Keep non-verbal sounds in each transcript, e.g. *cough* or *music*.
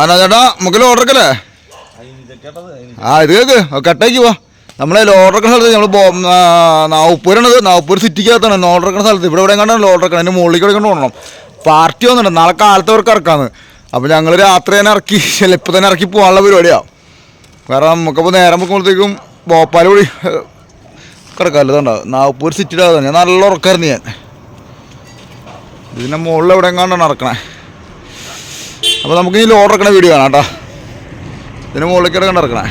Anna ചേട്ടാ? നമുക്ക് loader എടുക്കല്ലേ ആ ഇത് കേക്ക്. കട്ടേക്ക് പോവാ നമ്മളെ ലോഡർ എടുക്കുന്ന സ്ഥലത്ത് നമ്മൾ നാവപ്പൂരാണത് നാവപ്പൂർ സിറ്റിക്കകത്താണ്. ലോഡർ എടുക്കുന്ന സ്ഥലത്ത്. ഇവിടെ എവിടെ കണ്ടാണ് ലോഡർ എടുക്കണം അതിന്റെ മുകളിലേക്ക് എവിടെ കൊണ്ടുപോകണം. പാർട്ടി വന്നിട്ടുണ്ട്. നാളെ കാലത്ത് അവർക്ക് ഇറക്കാന്ന്. അപ്പോൾ ഞങ്ങൾ രാത്രി തന്നെ ഇറക്കി. ചിലപ്പോൾ തന്നെ ഇറക്കി പോകാനുള്ള പരിപാടിയാണ് കാരണം നമുക്കപ്പോൾ നേരം വെക്കുമ്പോഴത്തേക്കും ഭോപ്പാൽ വഴി കിടക്കാമല്ലോ ഇതുണ്ടാവും നാവപ്പൂർ സിറ്റിയിലാണ് ഞാൻ നല്ല ഉറക്കായിരുന്നു ഞാൻ. ഇതിന്റെ മുകളിൽ എവിടെ കണ്ടാണ് ഇറക്കണേ അപ്പോൾ നമുക്ക് ഇനി ലോഡ് എടുക്കണ വീഡിയോ കാണാം കേട്ടോ. ഇതിന് മുകളിലേക്ക് ഇറക്കണ്ട ഇറക്കണേ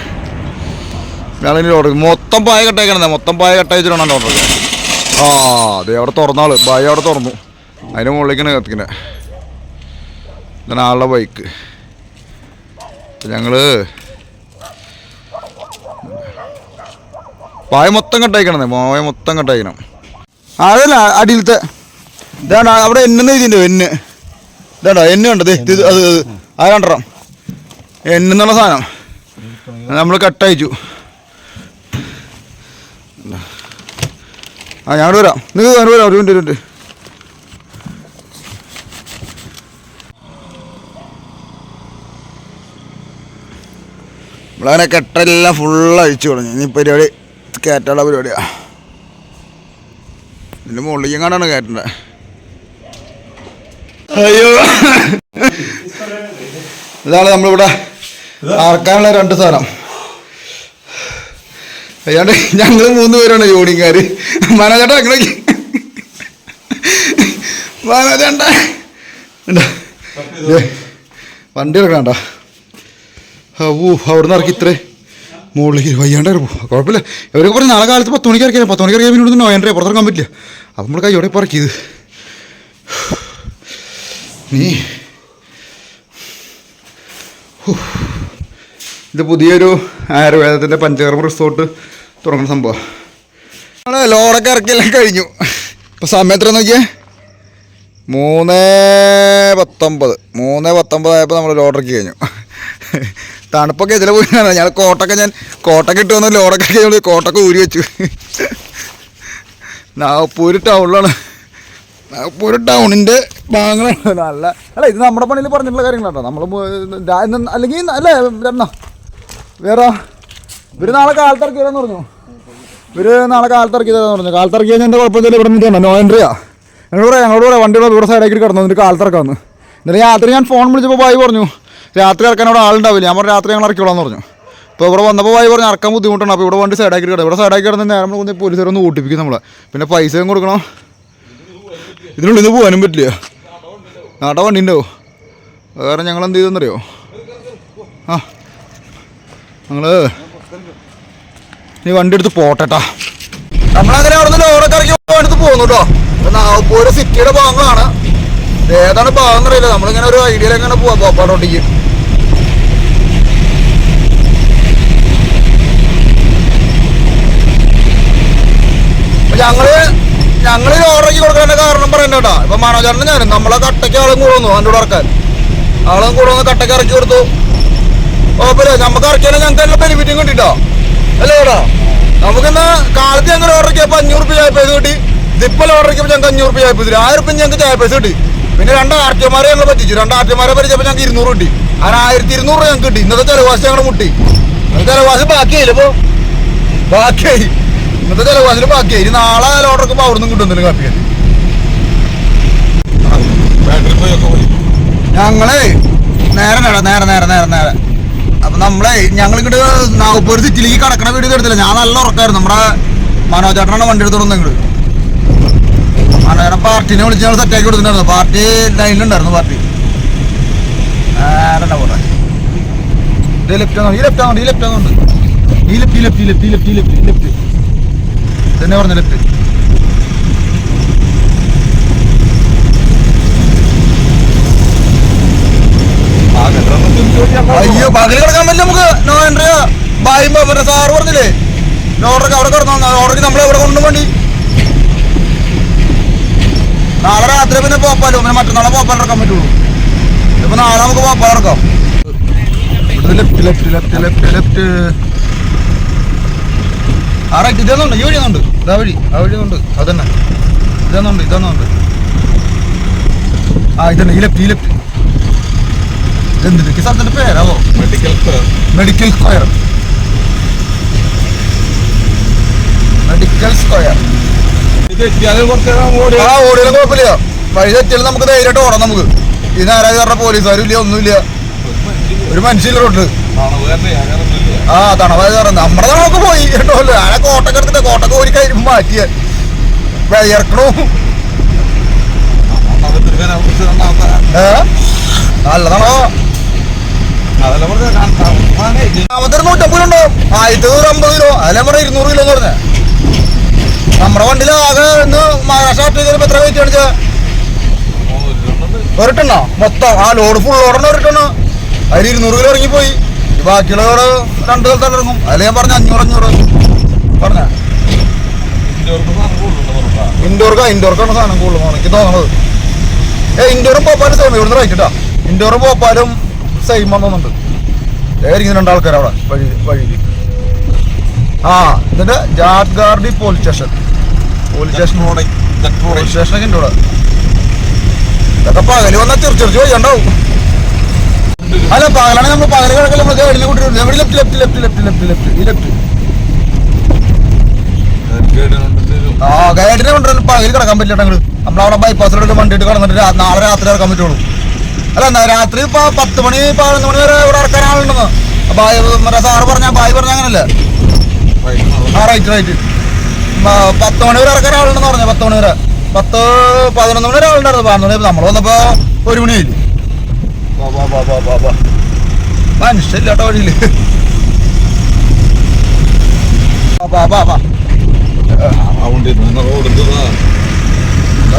ഞാനിനി ലോഡ് മൊത്തം പായ കട്ടയക്കണേ മൊത്തം പായ കട്ടയച്ചിട്ടാണ് ലോഡ് ആ അതെ അവിടെ തുറന്നാൾ ബായ അവിടെ തുറന്നു. അതിന് മുകളിലേക്കാണ് കത്തിക്കുന്നത് ഇതാണ് ആളുടെ ബൈക്ക് ഞങ്ങൾ പായ മൊത്തം കട്ടയക്കണേ പായ മൊത്തം കട്ടയക്കണം. അതല്ല അടിയിലത്തെ. ഇതാണ് അവിടെ എന്നെ ഇതിന്റെ എന്നെ ഇതാണ്ടോ എന്നെ ഉണ്ട് ദേ ഇത് അത് ആ കണ്ടോ? എന്നെന്നുള്ള സാധനം. നമ്മൾ കട്ടയച്ചു ആ ഞങ്ങൾ വരാം. നിങ്ങൾ ഞാൻ വരാം ഒരു മിനിറ്റ് ഒരു മിനിറ്റ്. നമ്മളങ്ങനെ കെട്ടെല്ലാം ഫുള്ള് അഴിച്ചു തുടങ്ങി ഇനി പരിപാടി കയറ്റാനുള്ള പരിപാടിയാണ് ഇതിന്റെ മുകളിലേക്ക് എങ്ങാണ്ടാണ് കയറ്റേണ്ടത് അയ്യോ. ഇതാണ് നമ്മളിവിടെ ആർക്കാനുള്ള രണ്ട് സാധനം. അയ്യാണ്ട് ഞങ്ങൾ മൂന്ന് പേരാണ് ജോഡിക്കാർ മനോജേട്ടാ അങ്ങനെ മനോജേട്ട. വണ്ടി ഇറക്കണ്ട ഊ അവിടുന്ന് ഇറക്കി ഇത്രേ. മുകളിലേക്ക് വയ്യാണ്ട് കുഴപ്പമില്ല. ഇവരൊക്കെ പറഞ്ഞ് നാളെ കാലത്ത് പത്ത് മണിക്ക് ഇറക്കിയാൽ പത്ത് മണിക്ക് ഇറക്കിയാൽ പിന്നെ ഇവിടുന്ന് നോയണ്ടേ പുറത്തിറക്കാൻ പറ്റില്ല. അപ്പം നമ്മൾ കൈയോടെ ഇറക്കിയത്. നീ. ഇത് പുതിയൊരു ആയുർവേദത്തിന്റെ പഞ്ചകർമ്മ റിസോർട്ട് തുടങ്ങുന്ന സംഭവം. നമ്മൾ ലോഡൊക്കെ ഇറക്കിയെല്ലാം കഴിഞ്ഞു. ഇപ്പോൾ സമയം എത്ര നോക്കിയേ? മൂന്ന് പത്തൊമ്പത്. മൂന്ന് പത്തൊമ്പതായപ്പോൾ നമ്മൾ ലോഡ് ഇറക്കി കഴിഞ്ഞു. തണുപ്പൊക്കെ ഇതിലെ പോയി ഞാൻ കോട്ടൊക്കെ ഞാൻ കോട്ടൊക്കെ ഇട്ട് വന്ന ലോഡൊക്കെ കോട്ടൊക്കെ ഊരി വെച്ചു. നാഗപ്പൂര് ടൗണിലാണ് നാഗപ്പൂര് ടൗണിന്റെ ഭാഗങ്ങളാണ്. *laughs* നല്ല അല്ല ഇത് നമ്മുടെ പണിയിൽ പറഞ്ഞിട്ടുള്ള കാര്യങ്ങളാട്ടോ. നമ്മൾ അല്ലെങ്കിൽ അല്ലേ രമണ വേറെ? ഇവർ നാളെ കാലത്തിറക്കിയതെന്ന് പറഞ്ഞു. ഇവർ നാളെ കാലത്തിറക്കിയതെന്ന് പറഞ്ഞു. കാലത്തിറക്കിയ എന്റെ കുഴപ്പമില്ല ഇവിടെ നിന്നിട്ടാണ്. നോ എൻട്രിയാ എന്നോട് പറയാം ഞങ്ങളോട് പറയാം വണ്ടിയുടെ ദൂരെ സൈഡാക്കി കിടന്നു എന്നിട്ട് കാലത്തിറക്കാന്ന് ഇന്നലെ രാത്രി ഞാൻ ഫോൺ വിളിച്ചപ്പോൾ ബായി പറഞ്ഞു രാത്രി ഇറക്കാൻ അവിടെ ആളുണ്ടാവില്ല. ഞാൻ പറഞ്ഞു രാത്രി ഞങ്ങൾ ഇറക്കിയോളാന്ന് പറഞ്ഞു. അപ്പോൾ ഇവിടെ വന്നപ്പോൾ ബായി പറഞ്ഞു ഇറക്കാൻ ബുദ്ധിമുട്ടാണ്. അപ്പോൾ ഇവിടെ വണ്ടി സൈഡാക്കി കിടക്കും ഇവിടെ സൈഡാക്കി കിടന്ന് നേരം കൊണ്ട് പോലീസുകാരൊന്ന് ഓട്ടിപ്പിക്കും നമ്മളെ. പിന്നെ പൈസയും കൊടുക്കണം. ഇതിനുള്ളിൽ നിന്ന് പോകാനും പറ്റില്ല. നാട്ടെ വണ്ടി ഉണ്ടാവും വേറെ ഞങ്ങൾ എന്ത് ചെയ്തെന്നറിയോ ആ ഞങ്ങൾ നീ വണ്ടി എടുത്ത് പോട്ടെട്ടാ. നമ്മളങ്ങനെ അവിടെ നിന്ന് ലോറൊക്കെ ഇറക്കി എടുത്ത് പോകുന്നു കേട്ടോ നാഗ്പൂര് സിറ്റിയുടെ ഭാഗങ്ങളാണ്. ഏതാണ് ഭാഗം എന്നറിയില്ല. നമ്മളിങ്ങനെ ഒരു ഐഡിയ എങ്ങനെ പോവാ പോപ്പാടോട്ടേക്ക് അപ്പൊ ഞങ്ങൾ ഈ ഓർഡർക്ക് കൊടുക്കേണ്ട കാരണം പറയണ്ടേട്ടാ ഇപ്പൊ മനോജാണ് ഞാൻ നമ്മളെ കട്ടയ്ക്ക് ആളും കൂടെ വന്നു അതിന്റെ കൂടെ ഇറക്കാൻ ആളും കൂടെ വന്ന് കട്ടയ്ക്ക് ഇറക്കി കൊടുത്തു. കുഴപ്പമില്ല നമുക്ക് ഇറക്കിയാലും ഞങ്ങൾക്ക് എല്ലാ ബെനിഫിറ്റും കിട്ടിട്ടോ. അല്ലേ ചേട്ടാ നമുക്കിന്ന് കാലത്ത് ഞങ്ങൾ ഓർഡർ ചെയ്യപ്പോൾ അഞ്ഞൂറ് രൂപ ചായ പൈസ കിട്ടി. ഇതിപ്പോൾ ഓർഡർ ചെയ്യുമ്പോൾ ഞങ്ങൾക്ക് അഞ്ഞൂറ് രൂപ ചായ പൈസ ആയിരം രൂപ ഞങ്ങൾക്ക് ചായ പൈസ കിട്ടി. പിന്നെ രണ്ട് ആർട്ടിമാരെ ഞങ്ങൾ പറ്റിച്ചു. രണ്ട് ആർട്ടിമാരെ പരിചയപ്പോൾ ഞങ്ങൾക്ക് ഇരുന്നൂറ് കിട്ടി. അങ്ങനെ ആയിരത്തി ഇരുന്നൂറ് ഞങ്ങൾക്ക് കിട്ടി. ഇന്നത്തെ ചെലവാസം ഞങ്ങൾ മുട്ടി. ചിലവാസി ബാക്കിയായില്ല ഇപ്പോൾ ബാക്കിയായി. ഇന്നത്തെ ചിലവാസിൽ ബാക്കിയായി ഇനി നാളെ ഓർഡർ ഒക്കെ അവിടെ നിന്ന് കിട്ടുന്നില്ല കാപ്പി ഞങ്ങളെ നേരെ നേരെ നേരെ നേരെ നേരെ നേരെ. അപ്പൊ നമ്മളെ ഞങ്ങൾ ഇങ്ങോട്ട് നാഗപ്പൂർ സിറ്റിയിലേക്ക് കടക്കണ വീഡിയോ എടുത്തില്ല. ഞാൻ നല്ല ഉറക്കായിരുന്നു. നമ്മുടെ മനോജേട്ടനാണ് വണ്ടി എടുത്തോണ്ട് ഇങ്ങോട്ട്. മനോജേട്ടൻ പാർട്ടിനെ വിളിച്ച് ഞങ്ങൾ സെറ്റാക്കി കൊടുത്തിട്ടുണ്ടായിരുന്നു. പാർട്ടി ലൈനിലുണ്ടായിരുന്നു പാർട്ടി. നേരെ പോട്ടെ. ഇത് ലെഫ്റ്റ് ആണോ? ഈ ലെഫ്റ്റ് ആണോ? ഈ ലെഫ്റ്റ് ആണോ? ഈ ലെഫ്റ്റ് ഈ ലെഫ്റ്റ് ഈ ലെഫ്റ്റ് ഈ ലെഫ്റ്റ് ഈ ലെഫ്റ്റ് ഈ ലെഫ്റ്റ് തന്നെ പറഞ്ഞു ലെഫ്റ്റ് അയ്യോ പകൽ കിടക്കാൻ പറ്റില്ല നമുക്ക്. No entry. ബായും പിന്നെ സാറ് പറഞ്ഞില്ലേ? നോർഡർക്ക് അവിടെ കിടന്നു. ഓർഡർക്ക് നമ്മളെ ഇവിടെ കൊണ്ടു വേണ്ടി. നാളെ രാത്രി പിന്നെ പോപ്പാലോ? പിന്നെ മറ്റന്നാളെ പോപ്പാൽ ഇറക്കാൻ പറ്റുള്ളൂ. ഇപ്പൊ നാളെ നമുക്ക് പോപ്പാൽ ഇറക്കാം left left left left left ആ റൈറ്റ് ഇതൊന്നുണ്ട് ഈ വഴി ഒന്നുണ്ട് ഇതാ വഴി ആ വഴി ഉണ്ട് അതന്നെ. ഇതാന്നുണ്ട് ഇതാന്നുണ്ട്. ആ ഇതന്നെ ഈ ലെഫ്റ്റ് എന്തിനൊക്കെ സ്ഥലത്തിന്റെ പേരാവോ? Medical medical square medical square ആ ഓടിയാലും കുഴപ്പമില്ല. വഴി തെറ്റിയാലും നമുക്ക് ധൈര്യമായിട്ട് ഓടാം നമുക്ക്. നാരാജ് പറഞ്ഞ പോലീസുകാരും ഇല്ല ഒന്നുമില്ല. ഒരു തന്നെ ഞാനൊന്നുമില്ല ആ തണവ കാരണം നമ്മുടെ തണവൊക്കെ പോയി. കേട്ടോ ആനെ കോട്ടൊക്കെ എടുത്തിട്ട്? കോട്ടൊക്കെ ഒരു കൈ മാറ്റിയ. വിയർക്കണു. നല്ലതാണോ? അതെല്ലാം പറഞ്ഞ രണ്ടാമത്തെ ഒരു നൂറ്റമ്പത് കിലോ ഉണ്ടാവും ആദ്യത്തെ ഒരു അമ്പത് കിലോ. അതിലെ പറഞ്ഞ ഇരുന്നൂറ് കിലോ എന്ന് പറഞ്ഞേ. നമ്മുടെ വണ്ടിയിൽ ആകെ ഇന്ന് മഹാരാഷ്ട്ര എത്ര വെയിറ്റ് കാണിച്ചാ ഒരിട്ടെണ്ണ? മൊത്തം. ആ ലോഡ് ഫുൾ ലോഡെണ്ണ ഒരിട്ടെണ്ണ. അതിൽ ഇരുന്നൂറ് കിലോ ഇറങ്ങിപ്പോയി. ഈ രണ്ടു സ്ഥലത്ത് ഇറങ്ങും. അതിൽ ഞാൻ പറഞ്ഞ അഞ്ഞൂറ് അഞ്ഞൂറ്. പറഞ്ഞ? ഇൻഡോർക്കാ ഇൻഡോർക്കാണ് സാധനം കൂടുതൽ എനിക്ക് തോന്നുന്നത് ഏ ഇൻഡോറും പോപ്പാലും സെയിം ഇവിടുന്ന് റൈറ്റിട്ടാ ഇൻഡോറും പോപ്പാലും സെയിം വന്നുണ്ട് ഏരിക്കും രണ്ടാൾക്കാർ അവിടെ. വഴി വഴിയിൽ ആ ഇതിന്റെ ജാറ്റ്ഗാർഡി police station police station police സ്റ്റേഷനൊക്കെ ഉണ്ട് ഇവിടെ. ഇതൊക്കെ പകൽ വന്നാൽ ചെറിച്ച് പോയി ഉണ്ടാവും അല്ല പകലാണെങ്കിൽ നമ്മൾ പകൽ കിടക്കല്ല നമ്മൾ എവിടെ കൂട്ടി എവിടെ left left left left left left ഈ ലെഫ്റ്റ് ആ ഗൈഡിനെ കൊണ്ടുവരുന്ന പകൽ കിടക്കാൻ പറ്റില്ല ഞങ്ങൾ നമ്മളവിടെ ബൈപ്പാസിലൂടെ വണ്ടി ഇട്ട് കിടന്നിട്ട് നാളെ രാത്രി ഇറക്കാൻ പറ്റുള്ളൂ. അല്ല എന്നാ രാത്രി ഇപ്പൊ പത്ത് മണി പതിനൊന്ന് മണി വരെ ഇവിടെ ഇറക്കാൻ ആളുണ്ടെന്ന്. ബായ് മറ്റേ സാറ് പറഞ്ഞ ബായ് പറഞ്ഞ അങ്ങനല്ലേ? ആ റൈറ്റ് റൈറ്റ് പത്ത് മണി വരെ ഇറക്കാൻ ആളുണ്ടെന്ന് പറഞ്ഞു പത്ത് മണി വരെ. പത്ത് പതിനൊന്ന് മണി വരെ ആളുണ്ടായിരുന്നു. പതിനൊന്ന് നമ്മൾ വന്നപ്പോ ഒരു മണിയായില്ലേ മനുഷ്യല്ലാട്ടോ വഴിയിൽ. വാ വാ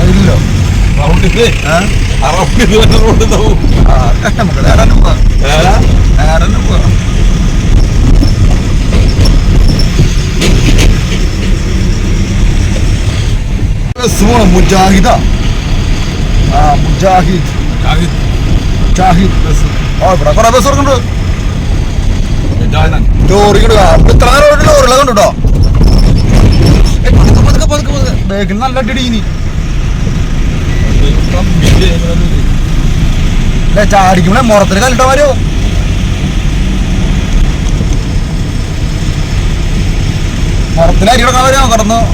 ഇല്ലല്ലോ. ഏ? ആ, നമുക്ക് നേരെ തന്നെ പോവാം. നേരെ തന്നെ പോവാം. ബസ് പോണം മുജാഹിദാ. ആ മുജാഹിദ്. മുജാഹിദ്. ബസ് ആ ഇവിടെ കുറെ ബസ്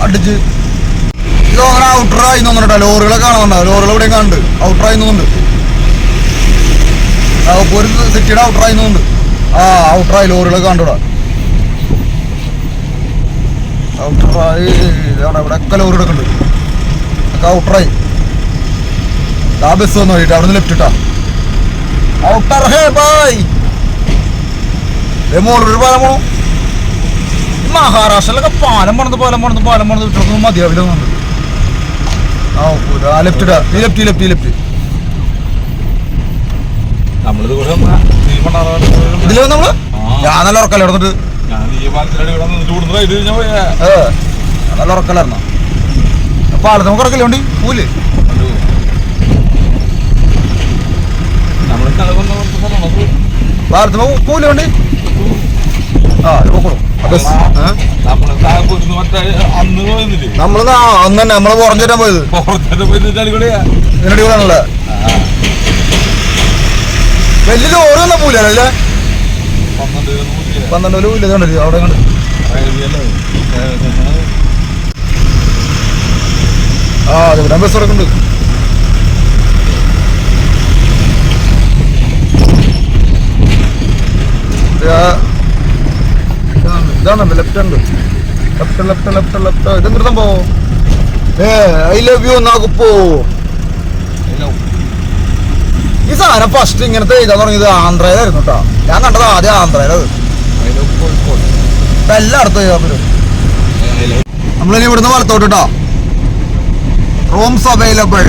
അടിച്ച്. ഇത് അങ്ങനെ ഔട്ടറായി തോന്നുന്നുണ്ടോ ലോറികളെ കാണുന്നുണ്ടോ ലോറികൾ എവിടെയും കാണുന്നുണ്ട്. ഔട്ടറായി തോന്നുന്നുണ്ട് ഒരു സിറ്റിയുടെ ഔട്ടറായി തോന്നുന്നുണ്ട്. ആ ഔട്ടറായി ലോറികളെ കണ്ടുവിടാ ഔട്ടറായി അവിടെ ഇവിടെ. ഒക്കെ ഒക്കെ ഔട്ടറായി ആ ബസ് വന്നു വഴിയിട്ട് അവിടെ നിന്ന് ലെഫ്റ്റ് ഔട്ടർ മഹാരാഷ്ട്രയിലൊക്കെ പാലം പണിത് പാലം പണിത് പാലം പണിത് വിട്ടൊന്നും മതിയാവില്ല ആ ലെഫ്റ്റ് ലെഫ്റ്റ് ലെഫ്റ്റ് ഇതിൽ നമ്മൾ. ഞാൻ നല്ല ഉറക്കല്ലേ ഇടന്നിട്ട് ഞാൻ ഈ പാലത്തിലടി ഇവിടെ നിന്നിട്ട് ഇവിടുന്ന് റൈഡ് കഴിഞ്ഞാൽ പോയാ. ഏ. ഞാൻ നല്ല നമുക്ക് ഉറക്കില്ല ഉണ്ട്? പൂൽ ആ? നമ്മൾ അന്ന് തന്നെ നമ്മൾ പുറം പോയത്. പുറത്തേക്ക് പോയി ചളികൂടെയാ ഇതിനടി കൂടാണല്ലേ വലിയ ലോറി വന്ന പൂലല്ലേ പന്ത്രണ്ട് പന്ത്രണ്ട് ഒരു അവിടെ കണ്ട് ആ അതെ ഇവിടെ ബസ് ഇറക്കുന്നുണ്ട് ഇതാണ് ലെഫ്റ്റ് ഉണ്ട് ലെഫ്റ്റ് ലെഫ്റ്റ് ലെഫ്റ്റ് ലെഫ്റ്റ് ഇതെന്തൊരു സംഭവം? ഏ ഐ ലവ് യു നാഗപ്പോ. ഈ സാധനം ഫസ്റ്റ് ഇങ്ങനത്തെ എഴുതാൻ തുടങ്ങിയത് ആന്ധ്രയിലായിരുന്നു കേട്ടോ. ഞാൻ കണ്ടത് ആദ്യം ആന്ധ്രയിലത്. ഇപ്പൊ എല്ലായിടത്തും എഴുതാൻ പറ്റും. നമ്മളിനി ഇവിടുന്ന് വലത്തോട്ട് കേട്ടോ. റൂംസ് അവൈലബിൾ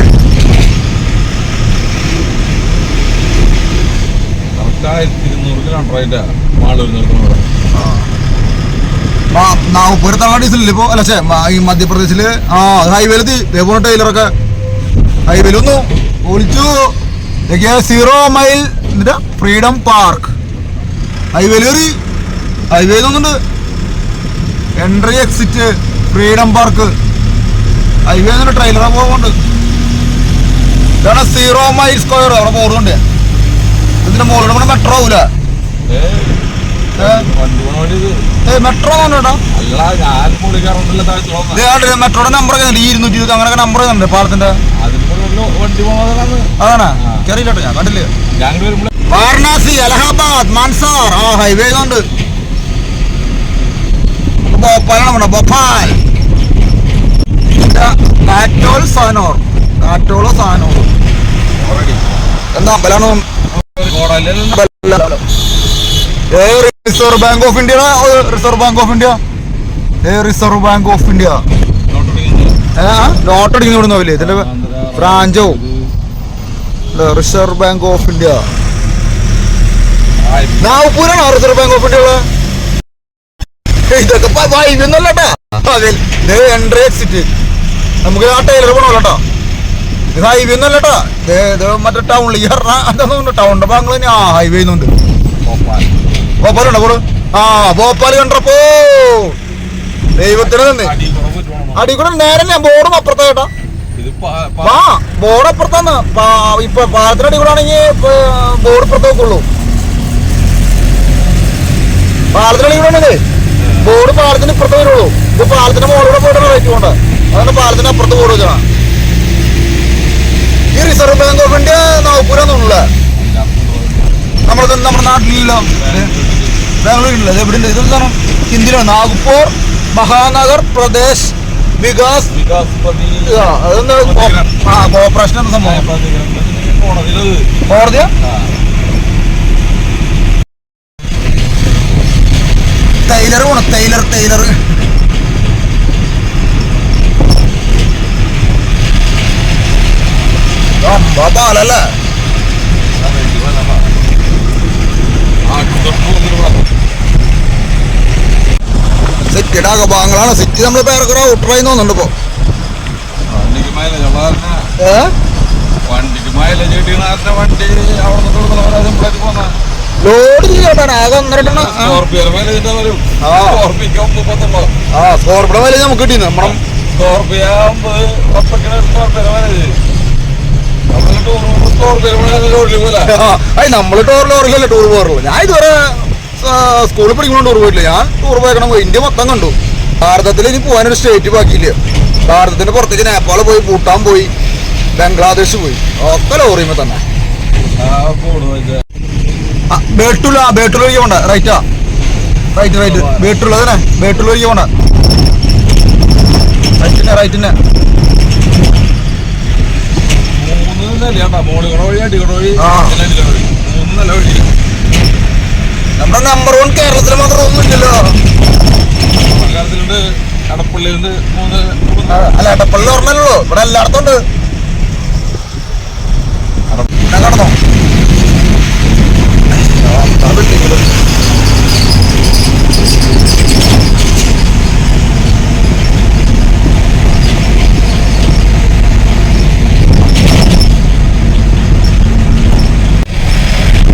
തമിഴ്നാട് ഡീസലിൽ ഇപ്പോ അല്ല ഈ മധ്യപ്രദേശിൽ ആ ഹൈവേയിൽ ഇതേപോലെ ടൈലറൊക്കെ. ഹൈവേയിൽ ഒന്നു ഒളിച്ചു സീറോ മൈൽ എന്നിട്ട് ഫ്രീഡം പാർക്ക് ഹൈവേയിൽ ഹൈവേ ഒന്നുണ്ട് entry exit freedom park highway എന്നിട്ട് ട്രെയിലറെ പോകുന്നുണ്ട് ഇതാണ് സീറോ മൈൽ സ്ക്വയർ അവിടെ പോകുന്നുണ്ട് ഇതിന്റെ മുകളിൽ കൂടെ മെട്രോ ആവൂല. മെട്രോ മെട്രോയുടെ നമ്പർ ഒക്കെ ഉണ്ട് ഇരുന്നൂറ്റി ഇരുപത് അങ്ങനെയൊക്കെ നമ്പർ ഉണ്ട് പാലത്തിന്റെ? അതാണ്? ചെറിയ ഞാൻ കണ്ടില്ലേ? വാരണാസി അലഹാബാദ് മാൻസാർ. ആ ഹൈവേ ഉണ്ട് ഭോപ്പാലാണ് ഭോപ്പാൽ. കാറ്റോൾ സാനോർ. കാറ്റോളോ സാനോർ. എന്താ അമ്പലാണ് reserve bank of India. Reserve bank of India. ഏ reserve bank of India. Note അടിക്കുന്ന ഇവിടെ നോവില്ലേ ഇതിന്റെ ബ്രാഞ്ചോ? Reserve bank of India. നാഗ്പൂരാണോ reserve bank of India ഇതൊക്കെ വൈകുന്നല്ലോട്ടാ എൻട്രി എക്സിറ്റ് നമുക്ക് ആ ടൈലർ പോണല്ലോ ഇത് ഹൈവേ ഒന്നല്ലോട്ടാ ഇത് മറ്റേ ടൗണിൽ ഈ അതൊന്നും ടൗണിന്റെ ഭാഗങ്ങൾ തന്നെ ആ ഹൈവേ ഒന്നുണ്ട് ഭോപ്പാലുണ്ടോ പോൾ ആ ഭോപ്പാൽ കണ്ടപ്പോ. ദൈവത്തിന് തന്നെ. അടി കൂടെ നേരെ ഞാൻ ബോർഡും പ- പ- ആ ബോർഡ് അപ്പുറത്താന്ന് ഇപ്പൊ പാലത്തിനടി കൂടെ ആണെങ്കിൽ ബോർഡ് ഇപ്പുറത്ത് നോക്കുള്ളൂ. പാലത്തിനടി കൂടെ ബോർഡ് പാലത്തിന് ഇപ്പുറത്ത് വരുള്ളൂ. ഇത് പാലത്തിന്റെ മുകളിലൂടെ പോയിട്ട് റേറ്റ് പോണ്ട അതുകൊണ്ട് പാലത്തിന് അപ്പുറത്ത് ബോർഡ് വെച്ചാണ് ഈ റിസർവ് ബാങ്ക് ഓഫ് ഇന്ത്യ നമ്മുടെ നമ്മുടെ നാട്ടിലില്ല. ബാംഗ്ലൂരില്ല എവിടെ ഇതെന്താണ് ഹിന്ദിയിലാണ് നാഗ്പൂർ മഹാനഗർ പ്രദേശ് വികാസ്. അതെന്താ? കോർപ്പറേഷൻ എന്ന സംഭവം? കോടതിയാ ടൈലർ പോണം. Tailor tailor. പാലല്ലേ സിറ്റിയുടെ അകഭാഗങ്ങളാണ് സിറ്റി നമ്മൾ പേർക്കുറ ഔട്ടറായി തോന്നുന്നുണ്ട് ഇപ്പൊ. വണ്ടിക്ക് മൈലേജ് ഉള്ള കാരണം ഏ? വണ്ടിക്ക് മൈലേജ് കിട്ടിയ വണ്ടി അവിടെ നിന്ന് കൊടുക്കുന്ന ലോഡ് ചെയ്യട്ടാണ് ആകെ ആ. സ്കോർപ്പിയുടെ വില നമുക്ക് കിട്ടി. നമ്മുടെ നമ്മൾ ടൂർ ലോറിക്കല്ലേ ടൂർ പോകാറുള്ളൂ ഞാൻ ഇതുവരെ സ്കൂളിൽ പഠിക്കുമ്പോൾ ടൂർ പോയിട്ടില്ല ഞാൻ ടൂർ പോയേക്കണം ഇന്ത്യ മൊത്തം കണ്ടു. ഭാരതത്തിൽ ഇനി പോകാനൊരു സ്റ്റേറ്റ് ബാക്കിയില്ല. ഭാരതത്തിന്റെ പുറത്തേക്ക് നേപ്പാൾ പോയി ഭൂട്ടാൻ പോയി ബംഗ്ലാദേശ് പോയി. ഒക്കെ ലോറിയുമ്പോ തന്നെ. ബേട്ടുള്ള ആ ബേട്ടുള്ളൂരിക്ക് പോണ്ട. റൈറ്റാ റൈറ്റ് റൈറ്റ് ബേട്ടുള്ള തന്നെ. ബേട്ടുള്ളൂരിക്ക് പോണ്ട. റൈറ്റിനെ റൈറ്റിനെ മൂന്ന് നിലയാണ്ടാ മോളിൽ വഴി അടി കൂടെ വഴി ആ. ഇതിലെ വഴി മൂന്ന് നില വഴി നമ്മുടെ നമ്പർ വൺ കേരളത്തിൽ മാത്രം ഒന്നുമില്ലല്ലോ മലയാളത്തിലുണ്ട് കടപ്പള്ളിയിലുണ്ട് മൂന്ന് ആ, ഓർമ്മയല്ലോ ഇവിടെ എല്ലായിടത്തും കടന്നോ? ആ, building ൽ.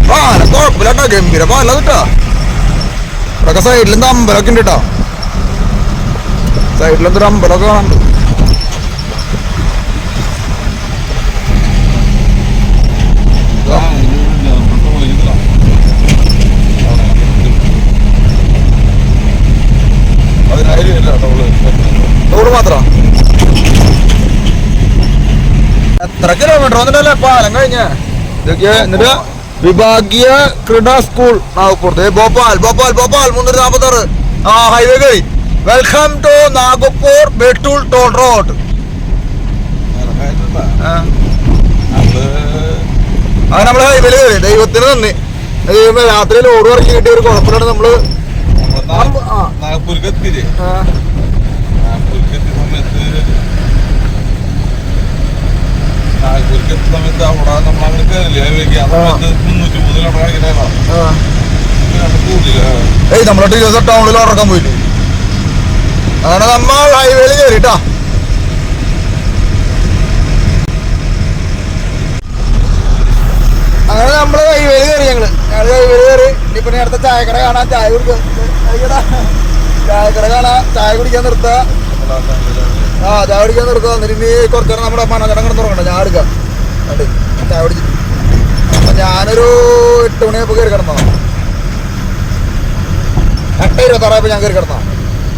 ആ അല്ല കുഴപ്പമില്ല കേട്ടോ. ഗംഭീര സൈഡിൽ എന്താ അമ്പലമൊക്കെ ഉണ്ട് കേട്ടോ. സൈഡിലെന്തൊരു അമ്പലമൊക്കെ കാണാനുണ്ട് ആ, ഇതിലുണ്ട്. അപ്പുറത്ത് പോയില്ല. അവിടെ. പതിനായിരം ഇല്ല ടോൾ ടൂറ് മാത്രം എത്ര കിലോമീറ്റർ വന്നിട്ടല്ലേ പാലം കഴിഞ്ഞ. ഇതൊക്കെ എന്നിട്ട് വിഭാഗീയ ക്രീഡാ സ്കൂൾ ദേ ഭോപ്പാൽ ഭോപ്പാൽ ഭോപ്പാൽ മുന്നൂറ്റി നാൽപ്പത്തി ആറ് ആ highway Guy welcome to Nagpur Betul toll road. ആ. നമ്മൾ ഹൈവേയിൽ കയറി. ദൈവത്തിന് നന്ദി. രാത്രിയിൽ ഓടുവർക്ക് കിട്ടിയ ഒരു കുഴപ്പമില്ലാണ്ട് നമ്മൾ നമ്മൾ നാ- അമ്പ- ആ. നാഗ്പൂർക്ക് എത്തിയില്ലേ ആ, നാഗ്പൂർക്ക് എത്തിയ സമയത്ത് നാഗ്പൂർക്ക് സമയത്ത് അവിടെ നമ്മൾ അങ്ങനെ കയറില്ല ഹൈവേക്ക് ആ. സമയത്ത് മുന്നൂറ്റി മൂന്ന് കിലോമീറ്റർ കാണിക്കണല്ലോ ഏയ് ടൗണിൽ ഉറക്കാൻ പോയില്ലേ? അങ്ങനെ നമ്മൾ ഹൈവേയിൽ കയറിട്ടാ അങ്ങനെ നമ്മൾ ഹൈവേയിൽ കയറി ഞങ്ങൾ. ഞങ്ങൾ ഹൈവേയിൽ കയറി ഇനിയിപ്പൊ നേരത്തെ ചായക്കട കാണാൻ ചായ കുടിക്കാൻ കഴിക്കടാ. ചായക്കട കാണാൻ ചായ കുടിക്കാൻ നിർത്തുക ആ ചാടിക്കാൻ നിർത്താൻ ഇനി കുറച്ചു നേരം നമ്മുടെ മനചടങ്ങ് തുറക്കണ്ട ഞാൻ എടുക്കാം. കണ്ട്? ചായ കുടിച്ചിട്ട്. അപ്പൊ ഞാനൊരു എട്ട് ഇരുപതായപ്പോൾ കയറി കിടന്നോ എട്ട് ഇരുപത്താറായപ്പോൾ ഞാൻ കയറി കിടന്നോ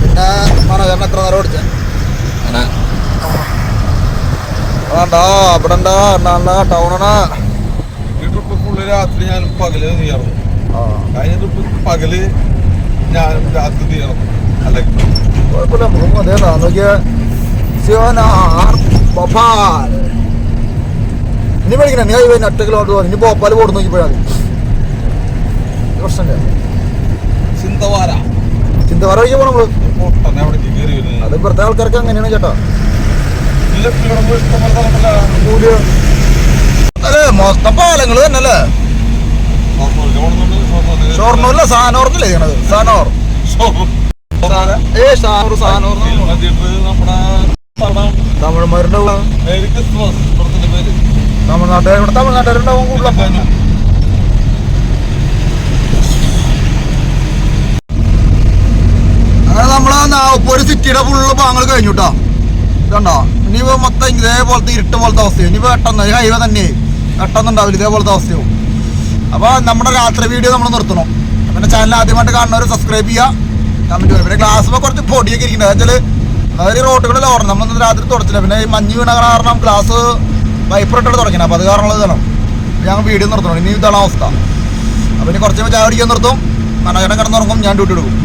പിന്നെ മനോജറിന് എത്ര നേരം ഓടിച്ചേ? അങ്ങനെ. ഇവിടെ ഉണ്ടാ എണ്ണ ടൗണാണ് ഈ ട്രിപ്പ് ഫുള്ള് രാത്രി ഞാൻ പകൽ നീയാറുന്നു കഴിഞ്ഞ ട്രിപ്പ് പകൽ ഞാൻ രാത്രി തീയണം അല്ലെങ്കിൽ കുഴപ്പമില്ല. നമുക്ക് അതേതാ നോക്കിയ ഭോപ്പാൽ ഇനി പഠിക്കണ നീ കൈ ഒറ്റ കിലോമീറ്റർ പോകും. ഇനി ഭോപ്പാൽ പോടും നോക്കിപ്പോഴാൽ മതി. പ്രശ്നമില്ല. ചിന്തവാര. ചിന്തവാറ വഴിക്ക് പോകണം നമ്മൾ. അത് ആൾക്കാർക്ക് അങ്ങനെയാണ് ചേട്ടാ അതെ മൊത്തം പാലങ്ങൾ തന്നെ അല്ലേ ഷൊർണൂരില്ല സാനോർന്നല്ലേ ചെയ്യണത്? സാനോർ. ഷൊർണൂർ. അങ്ങനെ നമ്മളെ ഒരു സിറ്റിയുടെ ഫുള്ള് ഭാഗങ്ങൾ കഴിഞ്ഞു കേട്ടോ ഇനിയിപ്പോ മൊത്തം ഇതേപോലത്തെ ഇരുട്ട് പോലത്തെ അവസ്ഥയും. ഇനിയിപ്പോ പെട്ടെന്ന് ഹൈവേ തന്നെ പെട്ടെന്ന് ഉണ്ടാവില്ല ഇതേപോലത്തെ അവസ്ഥയോ അപ്പോൾ നമ്മുടെ രാത്രി വീഡിയോ നമ്മൾ നിർത്തണം. പിന്നെ ചാനൽ ആദ്യമായിട്ട് കാണുന്നവർ സബ്സ്ക്രൈബ് ചെയ്യുക. കമന്റ് വരും. പിന്നെ ഗ്ലാസ്സുമ്പോൾ കുറച്ച് പൊടിയൊക്കെ ഇരിക്കുന്നത് വെച്ചാൽ അതായത് റോഡുകളിൽ ഓർണം നമ്മൾ രാത്രി തുടച്ചില്ല. പിന്നെ ഈ മഞ്ഞ് വീണ കാരണം ഗ്ലാസ് വൈപ്പർ ഇട്ടിട്ട് തുടക്കണം അപ്പോൾ അത് കാരണമുള്ളത് ഇതാണ്. ഞങ്ങൾ വീഡിയോ നിർത്തണം ഇനി ഇതാണ് അവസ്ഥ. അപ്പോൾ ഇനി കുറച്ച് ചായ പിടിക്കാൻ നിർത്തും. മനോജനം കിടന്നുറങ്ങും. ഞാൻ ഡ്യൂട്ടി എടുക്കും.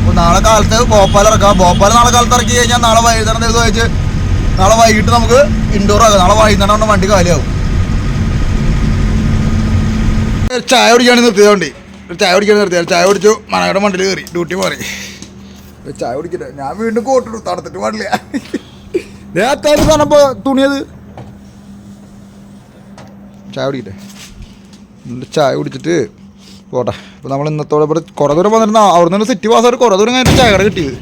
അപ്പോൾ നാളെ കാലത്ത് ഭോപ്പാൽ ഇറക്കാം. ഭോപ്പാൽ നാളെ കാലത്ത് ഇറക്കി കഴിഞ്ഞാൽ നാളെ വൈകുന്നേരം ദിവസം വെച്ച് നാളെ വൈകിട്ട് നമുക്ക് ഇൻഡോർ ആകാം നാളെ വൈകുന്നേരം കൊണ്ട് വണ്ടി കാലിയാവും. ചായ കുടിക്കാൻ നിർത്തിയതുകൊണ്ട്. ഒരു ചായ കുടിക്കാൻ നിർത്തി. ചായ കുടിച്ചു. മണയുടെ മണ്ടിൽ കയറി. ഡ്യൂട്ടി മാറി. ഒരു ചായ കുടിക്കട്ടെ. ഞാൻ വീണ്ടും കോട്ടിട്ടു തണുത്തിട്ട് പാടില്ല. നേരത്തെ പറഞ്ഞപ്പോൾ തുണിയത്. ചായ കുടിക്കട്ടെ. ചായ കുടിച്ചിട്ട് പോട്ടെ. അപ്പോൾ നമ്മൾ ഇന്നത്തോടെ ഇവിടെ കുറേ ദൂരം വന്നിരുന്ന അവിടെ നിന്ന് സിറ്റി പാസ്സായിട്ട് കുറേ ദൂരം കഴിഞ്ഞിട്ട് ചായ കട കിട്ടിയത്.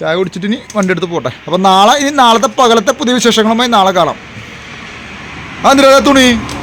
ചായ കുടിച്ചിട്ട് ഇനി വണ്ടി എടുത്ത് പോട്ടെ. അപ്പോൾ നാളെ ഇനി നാളത്തെ പകലത്തെ പുതിയ വിശേഷങ്ങളുമായി നാളെ കാണാം. അതിന്റെ തുണി?